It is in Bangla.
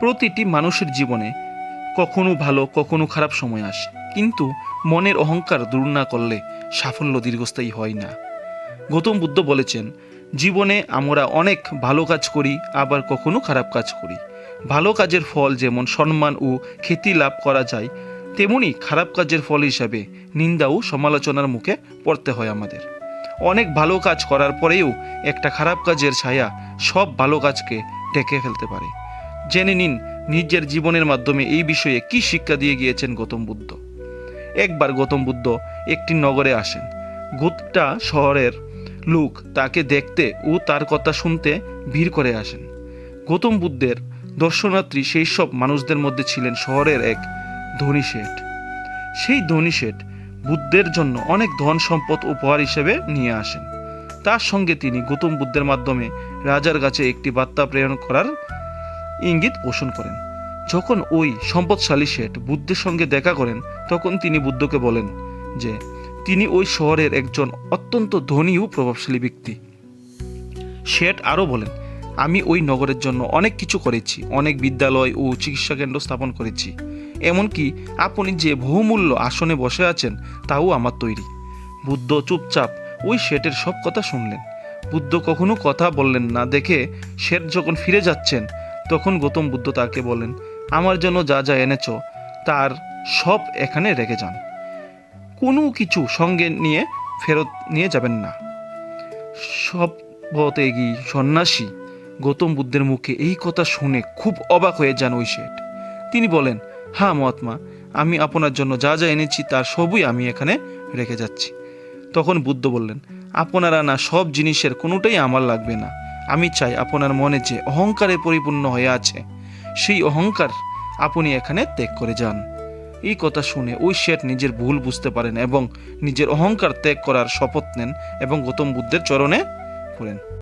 প্রতিটি মানুষের জীবনে কখনো ভালো, কখনো খারাপ সময় আসে। কিন্তু মনের অহংকার দূর না করলে সাফল্য দীর্ঘস্থায়ী হয় না। গৌতম বুদ্ধ বলেছেন, জীবনে আমরা অনেক ভালো কাজ করি, আবার কখনো খারাপ কাজ করি। ভালো কাজের ফল যেমন সম্মান ও খ্যাতি লাভ করা যায়, তেমনি খারাপ কাজের ফল হিসাবে নিন্দা ও সমালোচনার মুখে পড়তে হয় আমাদের। অনেক ভালো কাজ করার পরেও একটা খারাপ কাজের ছায়া সব ভালো কাজকে ঢেকে ফেলতে পারে। জেনে নিন নিজের জীবনের মাধ্যমে এই বিষয়ে কি শিক্ষা দিয়ে গিয়েছেন গৌতম বুদ্ধ। একবার গৌতম বুদ্ধ একটি নগরে আসেন। গোটা শহরের লোক তাকে দেখতে ও তার কথা শুনতে ভিড় করে আসেন। গৌতম বুদ্ধের দর্শনার্থী সেই সব মানুষদের মধ্যে ছিলেন শহরের এক ধনী শেঠ। সেই ধনী শেঠ বুদ্ধের জন্য অনেক ধন সম্পদ উপহার হিসেবে নিয়ে আসেন। তার সঙ্গে তিনি গৌতম বুদ্ধের মাধ্যমে রাজার কাছে একটি বার্তা প্রেরণ করার ইঙ্গিত পোষণ করেন। যখন ওই সম্পদশালী শেঠ বুদ্ধের সঙ্গে দেখা করেন, তখন তিনি বুদ্ধকে বলেন যে, তিনি ওই শহরের একজন অত্যন্ত ধনী ও প্রভাবশালী ব্যক্তি। শেঠ আরও বলেন, আমি ওই নগরের জন্য অনেক কিছু করেছি, অনেক বিদ্যালয় ও চিকিৎসা কেন্দ্র স্থাপন করেছি। এমনকি আপনি যে বহুমূল্য আসনে বসে আছেন, তাও আমার তৈরি। বুদ্ধ চুপচাপ ওই শেঠের সব কথা শুনলেন। বুদ্ধ কখনো কথা বললেন না দেখে শেঠ যখন ফিরে যাচ্ছেন তখন গৌতম বুদ্ধ তাকে বলেন, আমার জন্য যা যা এনেছ, তার সব এখানে রেখে যান। কোনো কিছু সঙ্গে নিয়ে ফেরত নিয়ে যাবেন না। সব ত্যাগী সন্ন্যাসী গৌতম বুদ্ধের মুখে এই কথা শুনে খুব অবাক হয়ে যান ওই শেঠ। তিনি বলেন হ্যাঁ মহাত্মা, আমি আপনার জন্য যা যা এনেছি, তার সবই আমি এখানে রেখে যাচ্ছি। তখন বুদ্ধ বললেন, আপনারা না সব জিনিসের কোনোটাই আমার লাগবে না। আমি চাই আপনার মনে যে অহংকারে পরিপূর্ণ হয়ে আছে, সেই অহংকার আপনি এখানে ত্যাগ করে যান। এই কথা শুনে ওই শেঠ নিজের ভুল বুঝতে পারেন এবং নিজের অহংকার ত্যাগ করার শপথ নেন এবং গৌতম বুদ্ধের চরণে পড়েন।